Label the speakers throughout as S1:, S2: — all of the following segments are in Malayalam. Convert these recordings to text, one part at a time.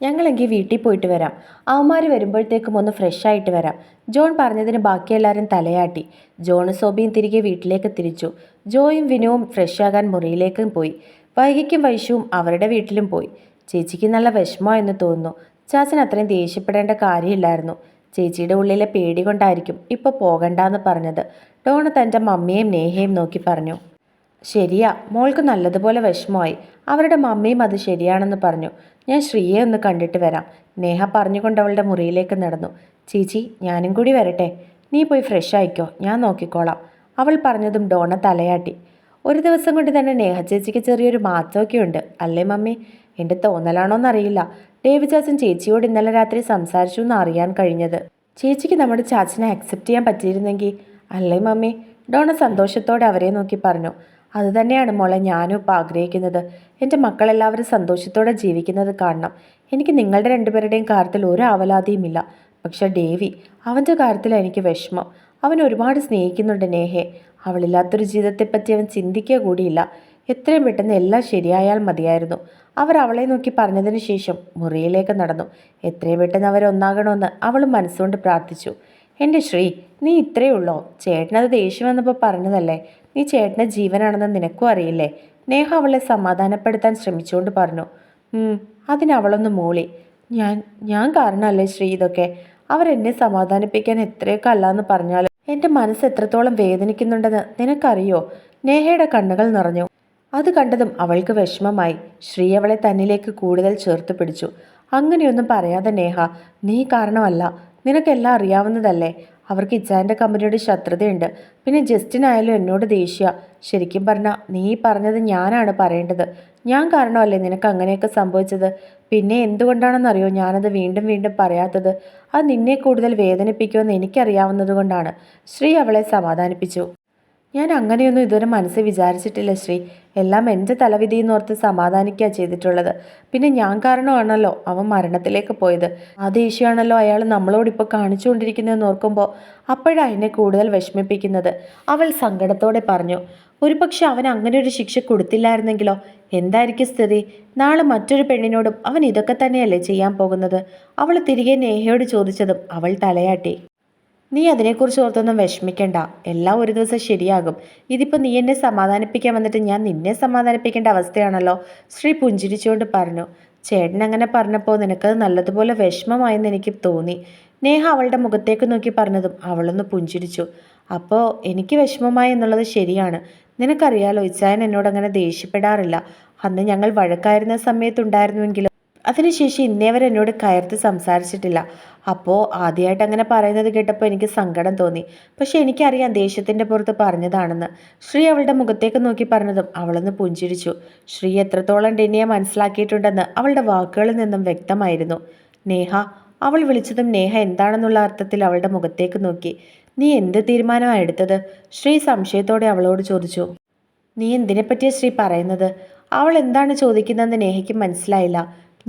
S1: ഞങ്ങളെങ്കിൽ വീട്ടിൽ പോയിട്ട് വരാം. അവന്മാർ വരുമ്പോഴത്തേക്കും ഒന്ന് ഫ്രഷ് ആയിട്ട് വരാം. ജോൺ പറഞ്ഞതിന് ബാക്കി എല്ലാവരും തലയാട്ടി. ജോണും സോബിയും തിരികെ വീട്ടിലേക്ക് തിരിച്ചു. ജോയും വിനുവും ഫ്രഷ് ആകാൻ മുറിയിലേക്കും പോയി. വൈകിക്കും വൈശുവും അവരുടെ വീട്ടിലും പോയി. ചേച്ചിക്ക് നല്ല വിഷമോ എന്ന് തോന്നുന്നു. ചാച്ചൻ അത്രയും ദേഷ്യപ്പെടേണ്ട കാര്യമില്ലായിരുന്നു. ചേച്ചിയുടെ ഉള്ളിലെ പേടി കൊണ്ടായിരിക്കും ഇപ്പോൾ പോകണ്ടെന്ന് പറഞ്ഞത്. ഡോണ് തന്റെ മമ്മിയെയും നേഹയും നോക്കി പറഞ്ഞു. ശരിയാ മോൾക്ക് നല്ലതുപോലെ വിഷമമായി. അവരുടെ മമ്മിയും അത് ശരിയാണെന്ന് പറഞ്ഞു. ഞാൻ ശ്രീയെ ഒന്ന് കണ്ടിട്ട് വരാം. നേഹ പറഞ്ഞുകൊണ്ട് അവളുടെ മുറിയിലേക്ക് നടന്നു. ചേച്ചി ഞാനും കൂടി വരട്ടെ. നീ പോയി ഫ്രഷ് ആയിക്കോ. ഞാൻ നോക്കിക്കോളാം. അവൾ പറഞ്ഞതും ഡോണ തലയാട്ടി. ഒരു ദിവസം കൊണ്ട് തന്നെ നേഹ ചേച്ചിക്ക് ചെറിയൊരു മാറ്റമൊക്കെ ഉണ്ട്. അല്ലേ മമ്മി? എന്റെ തോന്നലാണോന്നറിയില്ല. ഡേവി ചാച്ചൻ ചേച്ചിയോട് ഇന്നലെ രാത്രി സംസാരിച്ചു എന്ന് അറിയാൻ കഴിഞ്ഞത്. ചേച്ചിക്ക് നമ്മുടെ ചാച്ചനെ അക്സെപ്റ്റ് ചെയ്യാൻ പറ്റിയിരുന്നെങ്കിൽ അല്ലേ മമ്മി? ഡോണ സന്തോഷത്തോടെ അവരെ നോക്കി പറഞ്ഞു. അതുതന്നെയാണ് മോളെ ഞാനും ഇപ്പോൾ ആഗ്രഹിക്കുന്നത്. എന്റെ മക്കളെല്ലാവരും സന്തോഷത്തോടെ ജീവിക്കുന്നത് കാണണം. എനിക്ക് നിങ്ങളുടെ രണ്ടുപേരുടെയും കാര്യത്തിൽ ഒരു ആവലാതിയുമില്ല പക്ഷെ ഡേവി അവന്റെ കാര്യത്തിൽ എനിക്ക് വിഷമം. അവൻ ഒരുപാട് സ്നേഹിക്കുന്നുണ്ട് നേഹെ. അവളില്ലാത്തൊരു ജീവിതത്തെപ്പറ്റി അവൻ ചിന്തിക്കുക കൂടിയില്ല. എത്രയും പെട്ടെന്ന് എല്ലാം ശരിയായാൽ മതിയായിരുന്നു. അവർ അവളെ നോക്കി പറഞ്ഞതിന് ശേഷം മുറിയിലേക്ക് നടന്നു. എത്രയും പെട്ടെന്ന് അവരൊന്നാകണമെന്ന് അവൾ മനസ്സുകൊണ്ട് പ്രാർത്ഥിച്ചു. എന്റെ ശ്രീ നീ ഇത്രയേ ഉള്ളോ? ചേട്ടനത് ദേഷ്യം വന്നപ്പോൾ പറഞ്ഞതല്ലേ? നീ ചേട്ടന്റെ ജീവനാണെന്ന് നിനക്കും അറിയില്ലേ? നേഹ അവളെ സമാധാനപ്പെടുത്താൻ ശ്രമിച്ചുകൊണ്ട് പറഞ്ഞു. അതിനവളൊന്ന് അതിന് മൂളി. ഞാൻ ഞാൻ കാരണമല്ലേ ശ്രീ ഇതൊക്കെ? അവരെന്നെ സമാധാനിപ്പിക്കാൻ എത്രയൊക്കെ അല്ലാന്ന് പറഞ്ഞാലും എന്റെ മനസ്സ് എത്രത്തോളം വേദനിക്കുന്നുണ്ടെന്ന് നിനക്കറിയോ? നേഹയുടെ കണ്ണുകൾ നിറഞ്ഞു. അത് കണ്ടതും അവൾക്ക് വിഷമമായി. ശ്രീ അവളെ തന്നിലേക്ക് കൂടുതൽ ചേർത്ത് പിടിച്ചു. അങ്ങനെയൊന്നും പറയാതെ നേഹ നീ കാരണമല്ല. നിനക്കെല്ലാം അറിയാവുന്നതല്ലേ? അവർക്ക് ഇച്ചാന്റെ കമ്പനിയോട് ശത്രുതയുണ്ട്. പിന്നെ ജസ്റ്റിനായാലും എന്നോട് ദേഷ്യ. ശരിക്കും പറഞ്ഞാൽ നീ പറഞ്ഞത് ഞാനാണ് പറയേണ്ടത്. ഞാൻ കാരണമല്ലേ നിനക്ക് അങ്ങനെയൊക്കെ സംഭവിച്ചത്? പിന്നെ എന്തുകൊണ്ടാണെന്നറിയോ ഞാനത് വീണ്ടും വീണ്ടും പറയാത്തത്? അത് നിന്നെ കൂടുതൽ വേദനിപ്പിക്കുമെന്ന് എനിക്കറിയാവുന്നത് കൊണ്ടാണ് ശ്രീ അവളെ സമാധാനിപ്പിച്ചു. ഞാൻ അങ്ങനെയൊന്നും ഇതുവരെ മനസ്സിൽ വിചാരിച്ചിട്ടില്ല ശ്രീ. എല്ലാം എന്റെ തലവിധിയെന്നോർത്ത് സമാധാനിക്കുക ചെയ്തിട്ടുള്ളത്. പിന്നെ ഞാൻ കാരണമാണല്ലോ അവൻ മരണത്തിലേക്ക് പോയത്. ആ ദേഷ്യമാണല്ലോ അയാൾ നമ്മളോട് ഇപ്പോൾ കാണിച്ചുകൊണ്ടിരിക്കുന്നതെന്ന് ഓർക്കുമ്പോൾ അപ്പോഴാണ് എന്നെ കൂടുതൽ വിഷമിപ്പിക്കുന്നത്. അവൾ സങ്കടത്തോടെ പറഞ്ഞു ഒരുപക്ഷെ അവൻ അങ്ങനെ ഒരു ശിക്ഷ കൊടുത്തില്ലായിരുന്നെങ്കിലോ? എന്തായിരിക്കും സ്ഥിതി? നാളെ മറ്റൊരു പെണ്ണിനോടും അവൻ ഇതൊക്കെ തന്നെയല്ലേ ചെയ്യാൻ പോകുന്നത്? അവൾ തിരികെ നേഹയോട് ചോദിച്ചതും അവൾ തലയാട്ടി. നീ അതിനെക്കുറിച്ച് ഓർത്തൊന്നും വിഷമിക്കണ്ട. എല്ലാം ഒരു ദിവസം ശരിയാകും. ഇതിപ്പോൾ നീ എന്നെ സമാധാനിപ്പിക്കാൻ വന്നിട്ട് ഞാൻ നിന്നെ സമാധാനിപ്പിക്കേണ്ട അവസ്ഥയാണല്ലോ? ശ്രീ പുഞ്ചിരിച്ചുകൊണ്ട് പറഞ്ഞു. ചേട്ടൻ അങ്ങനെ പറഞ്ഞപ്പോൾ നിനക്കത് നല്ലതുപോലെ വിഷമമായെന്ന് എനിക്ക് തോന്നി. നേഹ അവളുടെ മുഖത്തേക്ക് നോക്കി പറഞ്ഞതും അവളൊന്ന് പുഞ്ചിരിച്ചു. അപ്പോൾ എനിക്ക് വിഷമമായി എന്നുള്ളത് ശരിയാണ്. നിനക്കറിയാലോ ഇച്ചായൻ എന്നോട് അങ്ങനെ ദേഷ്യപ്പെടാറില്ല. അന്ന് ഞങ്ങൾ വഴക്കായിരുന്ന സമയത്തുണ്ടായിരുന്നുവെങ്കിലും അതിനുശേഷം ഇന്നേ വരെ എന്നോട് കയർത്ത് സംസാരിച്ചിട്ടില്ല. അപ്പോൾ ആദ്യമായിട്ട് അങ്ങനെ പറയുന്നത് കേട്ടപ്പോൾ എനിക്ക് സങ്കടം തോന്നി. പക്ഷേ എനിക്കറിയാം ദേഷ്യത്തിന്റെ പുറത്ത് പറഞ്ഞതാണെന്ന്. ശ്രീ അവളുടെ മുഖത്തേക്ക് നോക്കി പറഞ്ഞതും അവളൊന്ന് പുഞ്ചിരിച്ചു. ശ്രീ എത്രത്തോളം ഡെന്നിയെ മനസ്സിലാക്കിയിട്ടുണ്ടെന്ന് അവളുടെ വാക്കുകളിൽ നിന്നും വ്യക്തമായിരുന്നു. നേഹ അവൾ വിളിച്ചതും നേഹ എന്താണെന്നുള്ള അർത്ഥത്തിൽ അവളുടെ മുഖത്തേക്ക് നോക്കി. നീ എന്ത് തീരുമാനമാണ് എടുത്തത്? ശ്രീ സംശയത്തോടെ അവളോട് ചോദിച്ചു. നീ എന്തിനെപ്പറ്റിയാണ് ശ്രീ പറയുന്നത്? അവൾ എന്താണ് ചോദിക്കുന്നതെന്ന് നേഹയ്ക്ക് മനസ്സിലായില്ല.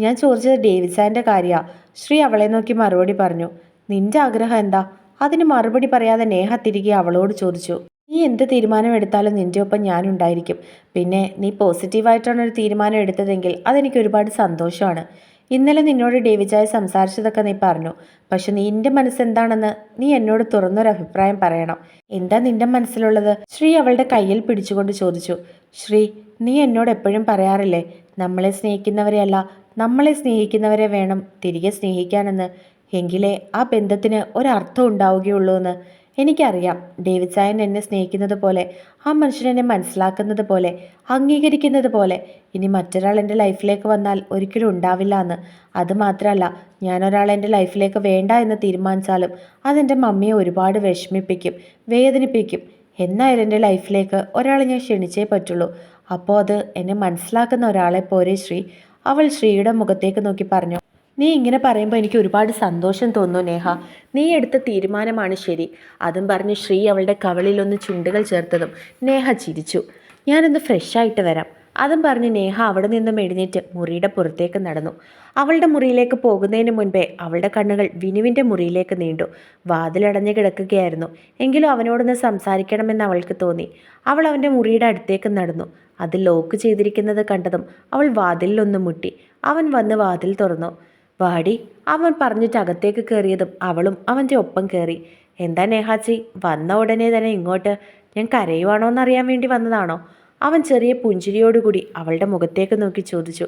S1: ഞാൻ ചോദിച്ചത് ഡേവിസാന്റെ കാര്യമാണ് ശ്രീ അവളെ നോക്കി മറുപടി പറഞ്ഞു. നിന്റെ ആഗ്രഹം എന്താ? അതിന് മറുപടി പറയാതെ നേഹ തിരികെ അവളോട് ചോദിച്ചു. നീ എന്ത് തീരുമാനം എടുത്താലും നിന്റെ ഒപ്പം ഞാനുണ്ടായിരിക്കും പിന്നെ നീ പോസിറ്റീവായിട്ടാണ് ഒരു തീരുമാനം എടുത്തതെങ്കിൽ അതെനിക്ക് ഒരുപാട് സന്തോഷമാണ്. ഇന്നലെ നിന്നോട് ഡേവിജായ സംസാരിച്ചതൊക്കെ നീ പറഞ്ഞു. പക്ഷെ നിന്റെ മനസ്സെന്താണെന്ന് നീ എന്നോട് തുറന്നൊരു അഭിപ്രായം പറയണം. എന്താ നിന്റെ മനസ്സിലുള്ളത്? ശ്രീ അവളുടെ കയ്യിൽ പിടിച്ചുകൊണ്ട് ചോദിച്ചു. ശ്രീ നീ എന്നോട് എപ്പോഴും പറയാറില്ലേ? നമ്മളെ സ്നേഹിക്കുന്നവരെയല്ല നമ്മളെ സ്നേഹിക്കുന്നവരെ വേണം തിരികെ സ്നേഹിക്കാനെന്ന്. എങ്കിലേ ആ ബന്ധത്തിന് ഒരർത്ഥം ഉണ്ടാവുകയുള്ളൂ എന്ന് എനിക്കറിയാം. ഡേവിഡ് സായൻ എന്നെ സ്നേഹിക്കുന്നത് പോലെ ആ മനുഷ്യൻ എന്നെ മനസ്സിലാക്കുന്നത് പോലെ അംഗീകരിക്കുന്നത് പോലെ. ഇനി മറ്റൊരാൾ എന്റെ ലൈഫിലേക്ക് വന്നാൽ ഒരിക്കലും ഉണ്ടാവില്ല എന്ന് അതുമാത്രമല്ല ഞാനൊരാൾ എന്റെ ലൈഫിലേക്ക് വേണ്ട എന്ന് തീരുമാനിച്ചാലും അതെന്റെ മമ്മിയെ ഒരുപാട് വിഷമിപ്പിക്കും വേദനിപ്പിക്കും. എന്നായാലും എന്റെ ലൈഫിലേക്ക് ഒരാളെ ഞാൻ ക്ഷണിച്ചേ പറ്റുള്ളൂ. അപ്പോൾ അത് എന്നെ മനസ്സിലാക്കുന്ന ഒരാളെ പോരെ ശ്രീ അവൾ ശ്രീയുടെ മുഖത്തേക്ക് നോക്കി പറഞ്ഞു നീ ഇങ്ങനെ പറയുമ്പോൾ എനിക്ക് ഒരുപാട് സന്തോഷം തോന്നുന്നു നേഹ. നീ എടുത്ത തീരുമാനമാണ് ശരി. അതും പറഞ്ഞ് ശ്രീ അവളുടെ കവളിലൊന്ന് ചുണ്ടുകൾ ചേർത്തതും നേഹ ചിരിച്ചു. ഞാനൊന്ന് ഫ്രഷായിട്ട് വരാം. അതും പറഞ്ഞ് നേഹ അവിടെ നിന്നും എഴുന്നേറ്റ് മുറിയുടെ പുറത്തേക്ക് നടന്നു. അവളുടെ മുറിയിലേക്ക് പോകുന്നതിന് മുൻപേ അവളുടെ കണ്ണുകൾ വിനുവിന്റെ മുറിയിലേക്ക് നീണ്ടു. വാതിലടഞ്ഞു കിടക്കുകയായിരുന്നു. എങ്കിലും അവനോടൊന്ന് സംസാരിക്കണമെന്ന് അവൾക്ക് തോന്നി. അവൾ അവന്റെ മുറിയുടെ അടുത്തേക്ക് നടന്നു. അത് ലോക്ക് ചെയ്തിരിക്കുന്നത് കണ്ടതും അവൾ വാതിലിലൊന്ന് മുട്ടി. അവൻ വന്ന് വാതിൽ തുറന്നു. വാടി അവൻ പറഞ്ഞിട്ട് അകത്തേക്ക് കയറിയതും അവളും അവന്റെ ഒപ്പം കയറി. എന്താ നേഹാച്ചി വന്ന ഉടനെ തന്നെ ഇങ്ങോട്ട്? ഞാൻ കരയുവാണോ എന്നറിയാൻ വേണ്ടി വന്നതാണോ? അവൻ ചെറിയ പുഞ്ചിരിയോടുകൂടി അവളുടെ മുഖത്തേക്ക് നോക്കി ചോദിച്ചു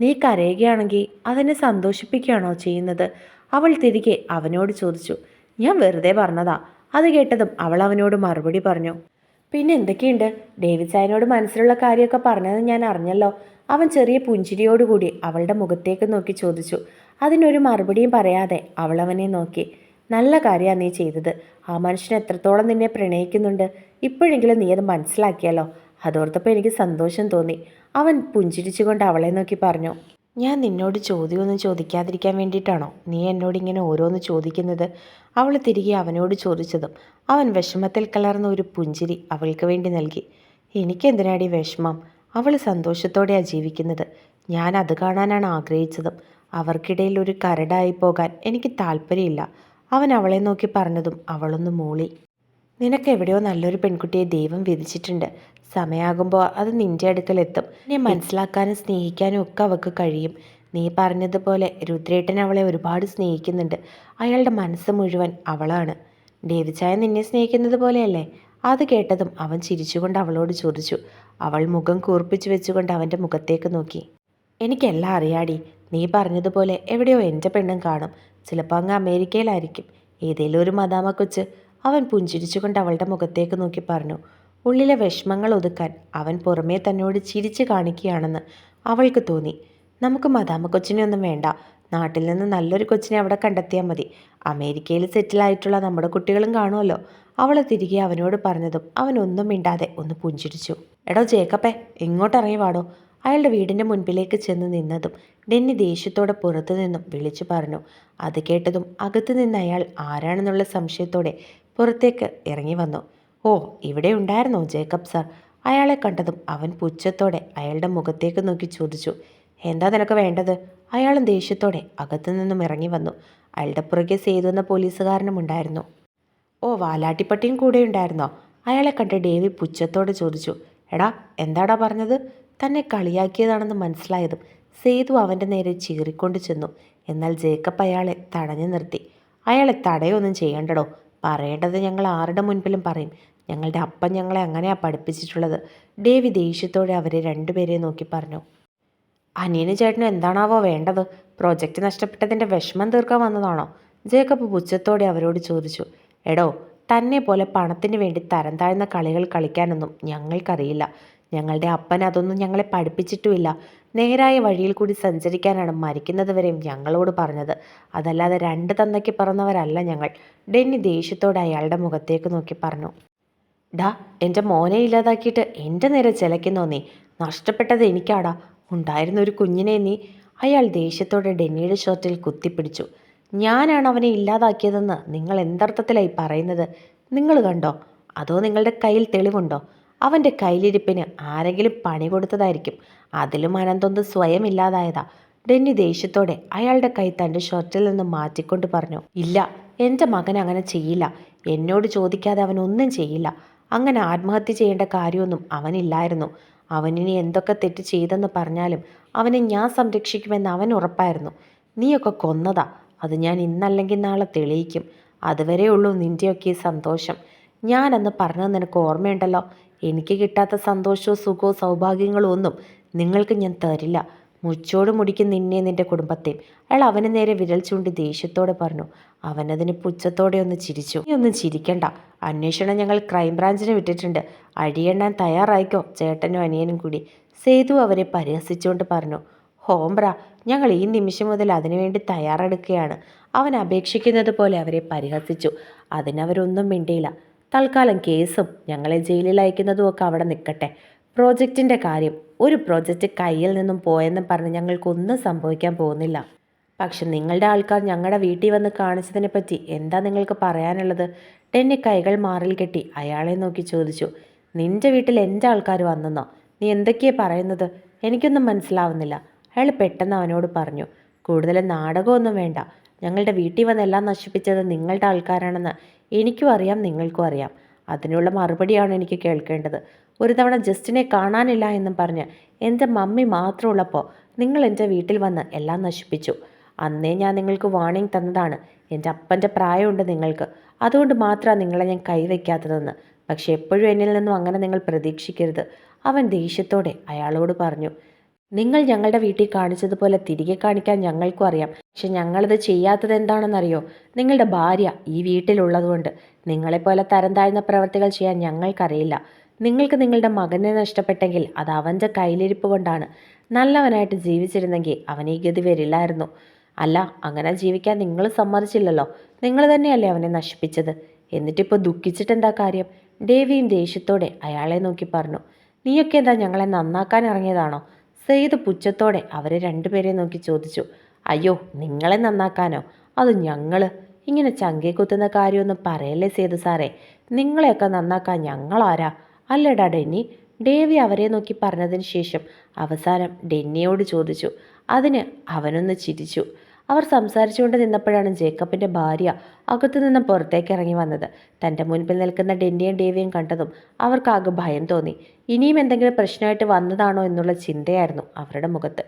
S1: നീ കരയുകയാണെങ്കിൽ അതെന്നെ സന്തോഷിപ്പിക്കുകയാണോ ചെയ്യുന്നത്? അവൾ തിരികെ അവനോട് ചോദിച്ചു ഞാൻ വെറുതെ പറഞ്ഞതാ. അത് കേട്ടതും അവൾ അവനോട് മറുപടി പറഞ്ഞു പിന്നെ എന്തൊക്കെയുണ്ട്? ഡേവിഡ് സായനോട് മനസ്സിലുള്ള കാര്യമൊക്കെ പറഞ്ഞത് ഞാൻ അറിഞ്ഞല്ലോ. അവൻ ചെറിയ പുഞ്ചിരിയോടുകൂടി അവളുടെ മുഖത്തേക്ക് നോക്കി ചോദിച്ചു അതിനൊരു മറുപടിയും പറയാതെ അവൾ അവനെ നോക്കി നല്ല കാര്യമാണ് നീ ചെയ്തത്. ആ മനുഷ്യൻ എത്രത്തോളം നിന്നെ പ്രണയിക്കുന്നുണ്ട്. ഇപ്പോഴെങ്കിലും നീ അത് മനസ്സിലാക്കിയല്ലോ. അതോർത്തപ്പോൾ എനിക്ക് സന്തോഷം തോന്നി. അവൻ പുഞ്ചിരിച്ചുകൊണ്ട് അവളെ നോക്കി പറഞ്ഞു ഞാൻ നിന്നോട് ചോദ്യമൊന്നും ചോദിക്കാതിരിക്കാൻ വേണ്ടിയിട്ടാണോ നീ എന്നോട് ഇങ്ങനെ ഓരോന്ന് ചോദിക്കുന്നത്? അവൾ തിരികെ അവനോട് ചോദിച്ചതും അവൻ വിഷമത്തിൽ കലർന്ന ഒരു പുഞ്ചിരി അവൾക്ക് വേണ്ടി നൽകി. എനിക്കെന്തിനാടി വിഷമം? അവൾ സന്തോഷത്തോടെയാണ് ജീവിക്കുന്നത്. ഞാൻ അത് കാണാനാണ് ആഗ്രഹിച്ചതും. അവർക്കിടയിൽ ഒരു കരടായി പോകാൻ എനിക്ക് താല്പര്യമില്ല. അവൻ അവളെ നോക്കി പറഞ്ഞതും അവളൊന്ന് മൂളി. നിനക്ക് എവിടെയോ നല്ലൊരു പെൺകുട്ടിയെ ദൈവം വിധിച്ചിട്ടുണ്ട്. സമയാകുമ്പോൾ അത് നിന്റെ അടുക്കലെത്തും. നീ മനസ്സിലാക്കാനും സ്നേഹിക്കാനും ഒക്കെ അവൾക്ക് കഴിയും. നീ പറഞ്ഞതുപോലെ രുദ്രേട്ടൻ അവളെ ഒരുപാട് സ്നേഹിക്കുന്നുണ്ട്. അയാളുടെ മനസ്സ് മുഴുവൻ അവളാണ്. ദേവിച്ചായ നിന്നെ സ്നേഹിക്കുന്നത് പോലെയല്ലേ? അത് കേട്ടതും അവൻ ചിരിച്ചുകൊണ്ട് അവളോട് ചോദിച്ചു. അവൾ മുഖം കൂർപ്പിച്ചു വെച്ചുകൊണ്ട് അവന്റെ മുഖത്തേക്ക് നോക്കി. എനിക്കെല്ലാം അറിയാടി. നീ പറഞ്ഞതുപോലെ എവിടെയോ എന്റെ പെണ്ണും കാണും. ചിലപ്പോൾ അങ്ങ് അമേരിക്കയിലായിരിക്കും. ഏതെങ്കിലും ഒരു മദാമ കൊച്ച് അവൻ പുഞ്ചിരിച്ചുകൊണ്ട് അവളുടെ മുഖത്തേക്ക് നോക്കി പറഞ്ഞു ഉള്ളിലെ വിഷമങ്ങൾ ഒതുക്കാൻ അവൻ പുറമേ തന്നോട് ചിരിച്ചു കാണിക്കുകയാണെന്ന് അവൾക്ക് തോന്നി. നമുക്ക് മദാമ കൊച്ചിനെയൊന്നും വേണ്ട. നാട്ടിൽ നിന്ന് നല്ലൊരു കൊച്ചിനെ അവിടെ കണ്ടെത്തിയാൽ മതി. അമേരിക്കയിൽ സെറ്റിലായിട്ടുള്ള നമ്മുടെ കുട്ടികളും കാണുമല്ലോ. അവൾ തിരികെ അവനോട് പറഞ്ഞതും അവൻ ഒന്നും മിണ്ടാതെ ഒന്ന് പുഞ്ചിരിച്ചു. എടോ ജേക്കപ്പേ എങ്ങോട്ടിറങ്ങി വാടോ. അയാളുടെ വീടിന്റെ മുൻപിലേക്ക് ചെന്ന് നിന്നതും ഡെന്നി ദേഷ്യത്തോടെ പുറത്തു നിന്നും വിളിച്ചു പറഞ്ഞു. അത് കേട്ടതും അകത്തു നിന്ന് അയാൾ ആരാണെന്നുള്ള സംശയത്തോടെ പുറത്തേക്ക് ഇറങ്ങി വന്നു. ഓ ഇവിടെ ഉണ്ടായിരുന്നോ ജേക്കബ് സാർ? അയാളെ കണ്ടതും അവൻ പുച്ഛത്തോടെ അയാളുടെ മുഖത്തേക്ക് നോക്കി ചോദിച്ചു. എന്താ നിനക്ക് വേണ്ടത്? അയാളും ദേഷ്യത്തോടെ അകത്തു നിന്നും ഇറങ്ങി വന്നു. അയാളുടെ പുറകെ സേതു എന്ന പോലീസുകാരനും ഉണ്ടായിരുന്നു. ഓ വാലാട്ടിപ്പട്ടിയും കൂടെ ഉണ്ടായിരുന്നോ? അയാളെ കണ്ട് ഡേവി പുച്ഛത്തോടെ ചോദിച്ചു. എടാ എന്താടാ പറഞ്ഞത്? തന്നെ കളിയാക്കിയതാണെന്ന് മനസ്സിലായതും സേതു അവന്റെ നേരെ ചീറിക്കൊണ്ട് ചെന്നു. എന്നാൽ ജേക്കബ് അയാളെ തടഞ്ഞു നിർത്തി. അയാളെ തടയൊന്നും ചെയ്യണ്ടടോ? പറയേണ്ടത് ഞങ്ങൾ ആരുടെ മുൻപിലും പറയും. ഞങ്ങളുടെ അപ്പൻ ഞങ്ങളെ അങ്ങനെയാ പഠിപ്പിച്ചിട്ടുള്ളത്. ദേവി ദേഷ്യത്തോടെ അവരെ രണ്ടുപേരെ നോക്കി പറഞ്ഞു. അനിയന് ചേട്ടന് എന്താണാവോ വേണ്ടത്? പ്രോജക്റ്റ് നഷ്ടപ്പെട്ടതിന്റെ വിഷമം തീർക്കാൻ വന്നതാണോ? ജേക്കബ് പുച്ഛത്തോടെ അവരോട് ചോദിച്ചു. എടോ തന്നെ പോലെ പണത്തിന് വേണ്ടി തരം താഴ്ന്ന കളികൾ കളിക്കാനൊന്നും ഞങ്ങൾക്കറിയില്ല. ഞങ്ങളുടെ അപ്പൻ അതൊന്നും ഞങ്ങളെ പഠിപ്പിച്ചിട്ടുമില്ല. നേരായ വഴിയിൽ കൂടി സഞ്ചരിക്കാനാണ് മരിക്കുന്നത് വരെയും ഞങ്ങളോട് പറഞ്ഞത്. അതല്ലാതെ രണ്ട് തന്നയ്ക്ക് പറന്നവരല്ല ഞങ്ങൾ. ഡെന്നി ദേഷ്യത്തോടെ അയാളുടെ മുഖത്തേക്ക് നോക്കി പറഞ്ഞു. ഡാ എന്റെ മോനെ ഇല്ലാതാക്കിയിട്ട് എന്റെ നേരെ ചിലക്കുന്നോ നീ നഷ്ടപ്പെട്ടത് എനിക്കാടാ. ഉണ്ടായിരുന്ന ഒരു കുഞ്ഞിനെ നീ. അയാൾ ദേഷ്യത്തോടെ ഡെന്നിയുടെ ഷർട്ടിൽ കുത്തിപ്പിടിച്ചു. ഞാനാണ് അവനെ ഇല്ലാതാക്കിയതെന്ന് നിങ്ങൾ എന്തർത്ഥത്തിലായി പറയുന്നത്? നിങ്ങൾ കണ്ടോ? അതോ നിങ്ങളുടെ കയ്യിൽ തെളിവുണ്ടോ? അവന്റെ കയ്യിലിരിപ്പിന് ആരെങ്കിലും പണി കൊടുത്തതായിരിക്കും. അതിലും അനന്തൊന്ന് സ്വയം ഇല്ലാതായതാ ഡെന്നി ദേഷ്യത്തോടെ അയാളുടെ കൈ തന്റെ ഷർട്ടിൽ നിന്ന് മാറ്റിക്കൊണ്ട് പറഞ്ഞു ഇല്ല എന്റെ മകൻ അങ്ങനെ ചെയ്യില്ല. എന്നോട് ചോദിക്കാതെ അവൻ ഒന്നും ചെയ്യില്ല. അങ്ങനെ ആത്മഹത്യ ചെയ്യേണ്ട കാര്യമൊന്നും അവനില്ലായിരുന്നു. അവനിനി എന്തൊക്കെ തെറ്റ് ചെയ്തെന്ന് പറഞ്ഞാലും അവനെ ഞാൻ സംരക്ഷിക്കുമെന്ന് അവൻ ഉറപ്പായിരുന്നു. നീയൊക്കെ കൊന്നതാ. അത് ഞാൻ ഇന്നല്ലെങ്കിൽ നാളെ തെളിയിക്കും. അതുവരെയുള്ളൂ നിന്റെയൊക്കെ സന്തോഷം. ഞാനന്ന് പറഞ്ഞത് നിനക്ക് ഓർമ്മയുണ്ടല്ലോ? എനിക്ക് കിട്ടാത്ത സന്തോഷവും സുഖവും സൗഭാഗ്യങ്ങളും ഒന്നും നിങ്ങൾക്ക് ഞാൻ തരില്ല. മുച്ചോട് മുടിക്കും നിന്നെ നിന്റെ കുടുംബത്തെയും. അയാൾ അവന് നേരെ വിരൽ ചൂണ്ടി ദേഷ്യത്തോടെ പറഞ്ഞു അവനതിന് പുച്ഛത്തോടെ ഒന്ന് ചിരിച്ചു. നീ ഒന്നും ചിരിക്കണ്ട. അന്വേഷണം ഞങ്ങൾ ക്രൈംബ്രാഞ്ചിന് വിട്ടിട്ടുണ്ട്. അഴിയെണ്ണാൻ തയ്യാറായിക്കോ? ചേട്ടനും അനിയനും കൂടി. സേതു അവരെ പരിഹസിച്ചുകൊണ്ട് പറഞ്ഞു ഹോംബ്ര ഞങ്ങൾ ഈ നിമിഷം മുതൽ അതിനുവേണ്ടി തയ്യാറെടുക്കുകയാണ്. അവൻ അപേക്ഷിക്കുന്നത് പോലെ അവരെ പരിഹസിച്ചു. അതിനവരൊന്നും മിണ്ടിയില്ല. തൽക്കാലം കേസും ഞങ്ങളെ ജയിലിൽ അയക്കുന്നതും ഒക്കെ അവിടെ നിൽക്കട്ടെ. പ്രോജക്റ്റിന്റെ കാര്യം ഒരു പ്രോജക്റ്റ് കയ്യിൽ നിന്നും പോയെന്നും പറഞ്ഞ് ഞങ്ങൾക്കൊന്നും സംഭവിക്കാൻ പോകുന്നില്ല. പക്ഷെ നിങ്ങളുടെ ആൾക്കാർ ഞങ്ങളുടെ വീട്ടിൽ വന്ന് കാണിച്ചതിനെ പറ്റി എന്താ നിങ്ങൾക്ക് പറയാനുള്ളത്? ടെന്നി കൈകൾ മാറിൽ കെട്ടി അയാളെ നോക്കി ചോദിച്ചു. നിന്റെ വീട്ടിൽ എന്റെ ആൾക്കാർ വന്നെന്നോ? നീ എന്തൊക്കെയാ പറയുന്നത്? എനിക്കൊന്നും മനസ്സിലാവുന്നില്ല. അയാൾ പെട്ടെന്ന് അവനോട് പറഞ്ഞു കൂടുതൽ നാടകമൊന്നും വേണ്ട. ഞങ്ങളുടെ വീട്ടിൽ വന്ന് എല്ലാം നശിപ്പിച്ചത് നിങ്ങളുടെ ആൾക്കാരാണെന്ന്. എനിക്കും അറിയാം നിങ്ങൾക്കും അറിയാം. അതിനുള്ള മറുപടിയാണ് എനിക്ക് കേൾക്കേണ്ടത്. ഒരു തവണ ജസ്റ്റിനെ കാണാനില്ല എന്നും പറഞ്ഞ് എന്റെ മമ്മി മാത്രമുള്ളപ്പോൾ നിങ്ങൾ എന്റെ വീട്ടിൽ വന്ന് എല്ലാം നശിപ്പിച്ചു. അന്നേ ഞാൻ നിങ്ങൾക്ക് വാണിംഗ് തന്നതാണ്. എന്റെ അപ്പന്റെ പ്രായമുണ്ട് നിങ്ങൾക്ക്. അതുകൊണ്ട് മാത്രമാണ് നിങ്ങളെ ഞാൻ കൈവയ്ക്കാത്തതെന്ന്. പക്ഷേ എപ്പോഴും എന്നിൽ നിന്നും അങ്ങനെ നിങ്ങൾ പ്രതീക്ഷിക്കരുത്. അവൻ ദേഷ്യത്തോടെ അയാളോട് പറഞ്ഞു നിങ്ങൾ ഞങ്ങളുടെ വീട്ടിൽ കാണിച്ചതുപോലെ തിരികെ കാണിക്കാൻ ഞങ്ങൾക്കും അറിയാം. പക്ഷെ ഞങ്ങളിത് ചെയ്യാത്തത് എന്താണെന്നറിയോ? നിങ്ങളുടെ ഭാര്യ ഈ വീട്ടിലുള്ളതുകൊണ്ട് നിങ്ങളെപ്പോലെ തരം താഴ്ന്ന പ്രവർത്തികൾ ചെയ്യാൻ ഞങ്ങൾക്കറിയില്ല. നിങ്ങൾക്ക് നിങ്ങളുടെ മകനെ നഷ്ടപ്പെട്ടെങ്കിൽ അത് അവന്റെ കയ്യിലിരിപ്പ് കൊണ്ടാണ്. നല്ലവനായിട്ട് ജീവിച്ചിരുന്നെങ്കിൽ അവൻ ഈ ഗതി വരില്ലായിരുന്നു. അല്ല അങ്ങനെ ജീവിക്കാൻ നിങ്ങൾ സമ്മതിച്ചില്ലല്ലോ. നിങ്ങൾ തന്നെയല്ലേ അവനെ നശിപ്പിച്ചത്? എന്നിട്ടിപ്പോൾ ദുഃഖിച്ചിട്ടെന്താ കാര്യം? ദേവിയും ദേഷ്യത്തോടെ അയാളെ നോക്കി പറഞ്ഞു. നീയൊക്കെ എന്താ ഞങ്ങളെ നന്നാക്കാൻ ഇറങ്ങിയതാണോ? സെയ്ത് പുച്ഛത്തോടെ അവരെ രണ്ടുപേരെ നോക്കി ചോദിച്ചു അയ്യോ നിങ്ങളെ നന്നാക്കാനോ? അത് ഞങ്ങൾ ഇങ്ങനെ ചങ്കേ കുത്തുന്ന കാര്യമൊന്നും പറയല്ലേ സേതു സാറേ? നിങ്ങളെയൊക്കെ നന്നാക്കാൻ ഞങ്ങളാരാ? അല്ലടാ ഡെന്നി. ഡേവി അവരെ നോക്കി പറഞ്ഞതിന് ശേഷം അവസാനം ഡെന്നിയോട് ചോദിച്ചു അതിന് അവനൊന്ന് ചിരിച്ചു. അവർ സംസാരിച്ചുകൊണ്ട് നിന്നപ്പോഴാണ് ജേക്കബിന്റെ ഭാര്യ അകത്തു നിന്ന് പുറത്തേക്ക് ഇറങ്ങി വന്നത്. തന്റെ മുൻപിൽ നിൽക്കുന്ന ഡെന്നിയും ഡേവിയും കണ്ടതും അവർക്കാകെ ഭയം തോന്നി. ഇനിയും എന്തെങ്കിലും പ്രശ്നമായിട്ട് വന്നതാണോ എന്നുള്ള ചിന്തയായിരുന്നു അവരുടെ മുഖത്ത്.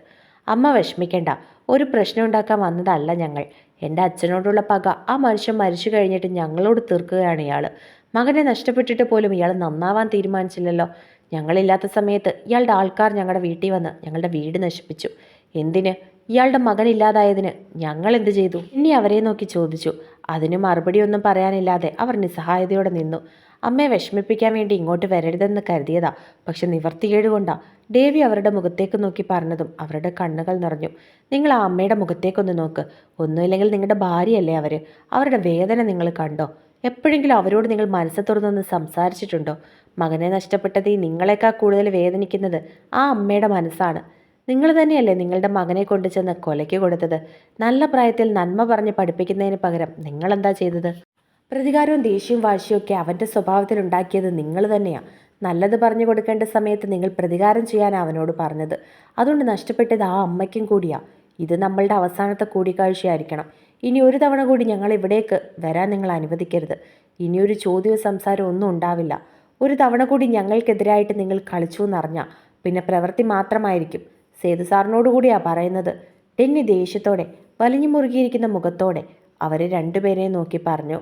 S1: അമ്മ വിഷമിക്കേണ്ട. ഒരു പ്രശ്നം ഉണ്ടാക്കാൻ വന്നതല്ല ഞങ്ങൾ. എന്റെ അച്ഛനോടുള്ള പക ആ മനുഷ്യൻ മരിച്ചു കഴിഞ്ഞിട്ട് ഞങ്ങളോട് തീർക്കുകയാണ് ഇയാൾ മകനെ നഷ്ടപ്പെട്ടിട്ട് പോലും ഇയാൾ നന്നാവാൻ തീരുമാനിച്ചില്ലല്ലോ. ഞങ്ങളില്ലാത്ത സമയത്ത് ഇയാളുടെ ആൾക്കാർ ഞങ്ങളുടെ വീട്ടിൽ വന്ന് ഞങ്ങളുടെ വീട് നശിപ്പിച്ചു. എന്തിന്? ഇയാളുടെ മകൻ ഇല്ലാതായതിന് ഞങ്ങൾ എന്ത് ചെയ്തു? ഇനി അവരെ നോക്കി ചോദിച്ചു. അതിന് മറുപടിയൊന്നും പറയാനില്ലാതെ അവർ നിസ്സഹായതയോടെ നിന്നു. അമ്മയെ വിഷമിപ്പിക്കാൻ വേണ്ടി ഇങ്ങോട്ട് വരരുതെന്ന് കരുതിയതാ. പക്ഷെ നിവർത്തികേട് കൊണ്ടാ ദേവി അവരുടെ മുഖത്തേക്ക് നോക്കി പറഞ്ഞതും അവരുടെ കണ്ണുകൾ നിറഞ്ഞു. നിങ്ങൾ ആ അമ്മയുടെ മുഖത്തേക്കൊന്ന് നോക്ക്. ഒന്നുമില്ലെങ്കിൽ നിങ്ങളുടെ ഭാര്യയല്ലേ അവർ അവരുടെ വേദന നിങ്ങൾ കണ്ടോ? എപ്പോഴെങ്കിലും അവരോട് നിങ്ങൾ മനസ്സ് തുറന്നൊന്ന് സംസാരിച്ചിട്ടുണ്ടോ? മകനെ നഷ്ടപ്പെട്ടത് ഈ നിങ്ങളെക്കാൾ കൂടുതൽ വേദനിക്കുന്നത് ആ അമ്മയുടെ മനസ്സാണ്. നിങ്ങൾ തന്നെയല്ലേ നിങ്ങളുടെ മകനെ കൊണ്ടു ചെന്ന് കൊലയ്ക്ക് കൊടുത്തത്? നല്ല പ്രായത്തിൽ നന്മ പറഞ്ഞ് പഠിപ്പിക്കുന്നതിന് പകരം നിങ്ങളെന്താ ചെയ്തത്? പ്രതികാരവും ദേഷ്യവും വാശിയും ഒക്കെ അവന്റെ സ്വഭാവത്തിൽ ഉണ്ടാക്കിയത് നിങ്ങൾ തന്നെയാണ് നല്ലത് പറഞ്ഞു കൊടുക്കേണ്ട സമയത്ത് നിങ്ങൾ പ്രതികാരം ചെയ്യാൻ അവനോട് പറഞ്ഞത്. അതുകൊണ്ട് നഷ്ടപ്പെട്ടത് ആ അമ്മയ്ക്കും കൂടിയാ. ഇത് നമ്മളുടെ അവസാനത്തെ കൂടിക്കാഴ്ചയായിരിക്കണം. ഇനി ഒരു തവണ കൂടി ഞങ്ങൾ ഇവിടേക്ക് വരാൻ നിങ്ങൾ അനുവദിക്കരുത്. ഇനിയൊരു ചോദ്യവും സംസാരവും ഒന്നും ഉണ്ടാവില്ല. ഒരു തവണ കൂടി ഞങ്ങൾക്കെതിരായിട്ട് നിങ്ങൾ കളിച്ചു എന്നറിഞ്ഞാൽ പിന്നെ പ്രവൃത്തി മാത്രമായിരിക്കും. സേതു സാറിനോട് കൂടിയാ പറയുന്നത്. ഡെന്നി ദേഷ്യത്തോടെ വലിഞ്ഞു മുറുകിയിരിക്കുന്ന മുഖത്തോടെ അവർ രണ്ടുപേരെ നോക്കി പറഞ്ഞു.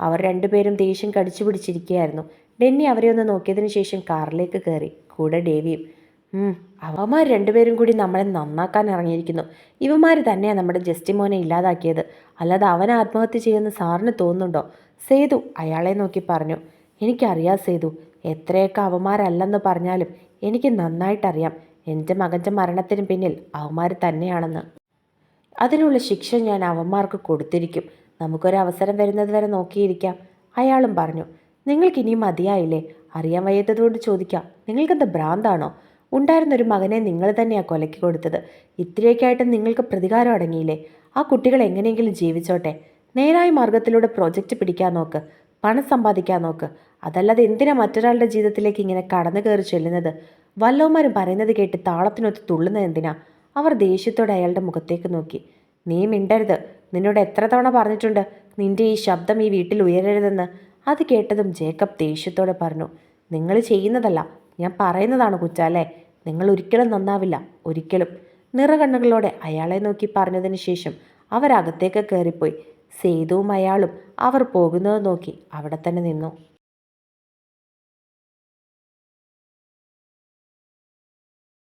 S1: അവർ രണ്ടുപേരും ദേഷ്യം കടിച്ചു പിടിച്ചിരിക്കുകയായിരുന്നു. ഡെന്നി അവരെ ഒന്ന് നോക്കിയതിന് ശേഷം കാറിലേക്ക് കയറി. കൂടെ ഡേവിയും. അവന്മാർ രണ്ടുപേരും കൂടി നമ്മളെ നന്നാക്കാൻ ഇറങ്ങിയിരിക്കുന്നു. ഇവന്മാർ തന്നെയാണ് നമ്മുടെ ജസ്റ്റി മോനെ ഇല്ലാതാക്കിയത്. അല്ലാതെ അവൻ ആത്മഹത്യ ചെയ്യുമെന്ന് സാറിന് തോന്നുന്നുണ്ടോ? സേതു അയാളെ നോക്കി പറഞ്ഞു. എനിക്കറിയാം സേതു എത്രയൊക്കെ അവന്മാരല്ലെന്ന് പറഞ്ഞാലും എനിക്ക് നന്നായിട്ടറിയാം. എന്റെ മകന്റെ മരണത്തിന് പിന്നിൽ അവന്മാർ തന്നെയാണെന്ന്. അതിനുള്ള ശിക്ഷ ഞാൻ അവന്മാർക്ക് കൊടുത്തിരിക്കും. നമുക്കൊരു അവസരം വരുന്നത് വരെ നോക്കിയിരിക്കാം. അയാളും പറഞ്ഞു നിങ്ങൾക്ക് ഇനിയും മതിയായില്ലേ? അറിയാൻ വയ്യാത്തതുകൊണ്ട് ചോദിക്കാം. നിങ്ങൾക്കെന്ത് ഭ്രാന്താണോ? ഉണ്ടായിരുന്നൊരു മകനെ നിങ്ങൾ തന്നെയാണ് കൊലയ്ക്ക് കൊടുത്തത്. ഇത്രയൊക്കെയായിട്ട് നിങ്ങൾക്ക് പ്രതികാരം അടങ്ങിയില്ലേ? ആ കുട്ടികൾ എങ്ങനെയെങ്കിലും ജീവിച്ചോട്ടെ. നേരായ മാർഗത്തിലൂടെ പ്രോജക്റ്റ് പിടിക്കാൻ നോക്ക്. പണം സമ്പാദിക്കാൻ നോക്ക്. അതല്ലാതെ എന്തിനാ മറ്റൊരാളുടെ ജീവിതത്തിലേക്ക് ഇങ്ങനെ കടന്നു കയറി ചെല്ലുന്നത്? വല്ലവന്മാരും പറയുന്നത് കേട്ട് താളത്തിനൊത്ത് തുള്ളുന്നത് എന്തിനാ? അവർ ദേഷ്യത്തോടെ അയാളുടെ മുഖത്തേക്ക് നോക്കി. നീ മിണ്ടരുത്. നിന്നോട് എത്ര തവണ പറഞ്ഞിട്ടുണ്ട്? നിന്റെ ഈ ശബ്ദം ഈ വീട്ടിൽ ഉയരരുതെന്ന്. അത് കേട്ടതും ജേക്കബ് ദേഷ്യത്തോടെ പറഞ്ഞു. നിങ്ങൾ ചെയ്യുന്നതല്ല. ഞാൻ പറയുന്നതാണ് കുച്ചാലേ നിങ്ങൾ ഒരിക്കലും നന്നാവില്ല. ഒരിക്കലും. നിറകണ്ണുകളോടെ അയാളെ നോക്കി പറഞ്ഞതിന് ശേഷം അവരകത്തേക്ക് കയറിപ്പോയി. സേതുവും അയാളും അവർ പോകുന്നത് നോക്കി അവിടെ തന്നെ നിന്നു.